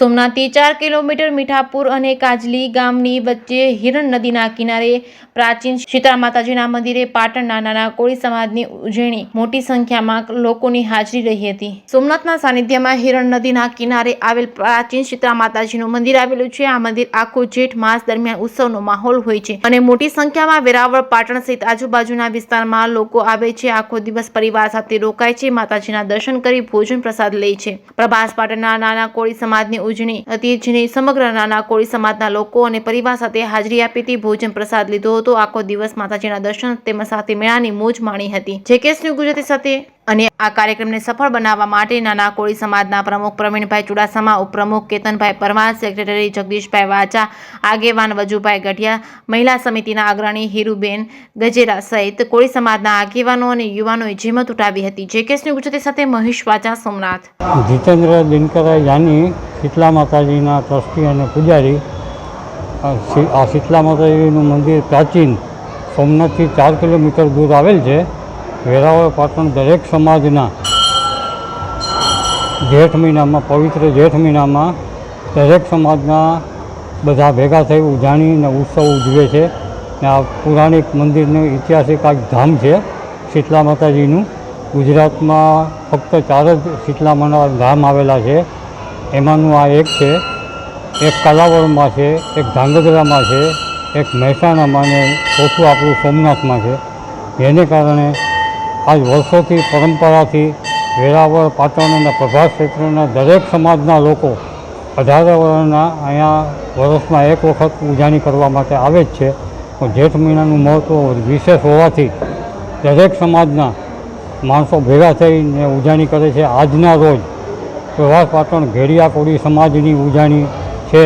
સોમનાથથી ચાર કિલોમીટર મીઠાપુર અને કાજલી ગામની વચ્ચે હિરણ નદીના કિનારે પ્રાચીન શીતળા માતાજીના મંદિરે પાટણના નાના કોળી સમાજની ઉજવણી મોટી સંખ્યામાં લોકોની હાજરી રહી હતી. સોમનાથના સાનિધ્યમાં હિરણ નદીના કિનારે આવેલ પ્રાચીન શીતળા માતાજીનું મંદિર આવેલું છે. આ મંદિર આખો જેઠ માસ દરમિયાન ઉત્સવનો માહોલ હોય છે અને મોટી સંખ્યામાં વેરાવળ, પાટણ સહિત આજુબાજુના વિસ્તારમાં લોકો આવે છે. આખો દિવસ પરિવાર સાથે રોકાય છે. માતાજીના દર્શન કરી ભોજન પ્રસાદ લે છે. પ્રભાસ પાટણના નાના કોળી સમાજની ઉજવણી હતી સમગ્ર નાના કોળી સમાજના લોકો અને પરિવાર સાથે હાજરી આપી હતી. ભોજન પ્રસાદ લીધો હતો. આખો દિવસ માતાજીના દર્શન તેમજ સાથે મેળાની મોજ માણી હતી. જે કેસની ગુજરાતી સાથે અને આ કાર્યક્રમને સફળ બનાવવા માટે નાના કોળી સમાજના પ્રમુખ પ્રવીણભાઈ ચુડાસમા, ઉપપ્રમુખ કેતનભાઈ પરમાર, સેક્રેટરી જગદીશભાઈ વાચા આગેવાન વજુભાઈ ગઢિયા, મહિલા સમિતિના અગ્રણી હીરુબેન ગજેરા સહિત કોળી સમાજના આગેવાનો અને યુવાનોએ જેમત ઉઠાવી હતી. જે કેસની ગુજરાતી સાથે મહેશ વાચા સોમનાથ. જીતેન્દ્ર દિનકરા જાની શીતલા માતાજીના ટ્રસ્ટી અને પૂજારી, આ શીતલા માતાજીનું મંદિર પ્રાચીન, સોમનાથથી ચાર કિલોમીટર દૂર આવેલ છે. વેરાવળ પાટણ દરેક સમાજના જેઠ મહિનામાં, પવિત્ર જેઠ મહિનામાં દરેક સમાજના બધા ભેગા થઈ ઉજાણીને ઉત્સવ ઉજવે છે. ને આ પુરાણિક મંદિરનું ઐતિહાસિક આ ધામ છે શીતલા માતાજીનું. ગુજરાતમાં ફક્ત ચાર જ શીતલા માના ધામ આવેલા છે. એમાંનું આ એક છે. એક કલાવડમાં છે, એક ધાંગધ્રામાં છે, એક મહેસાણામાં ને ઓછું આપણું સોમનાથમાં છે. જેને કારણે આજ વર્ષોથી પરંપરાથી વેરાવળ, પાટણ અને પ્રભાસ ક્ષેત્રના દરેક સમાજના લોકો અઢાર વર્ષના અહીંયા વર્ષમાં એક વખત ઉજાણી કરવા માટે આવે જ છે. પણ જેઠ મહિનાનું મહત્ત્વ વિશેષ હોવાથી દરેક સમાજના માણસો ભેગા થઈને ઉજાણી કરે છે આજના રોજ. પ્રવાસ પાટણ ઘેડિયા કોળી સમાજની ઉજાણી છે.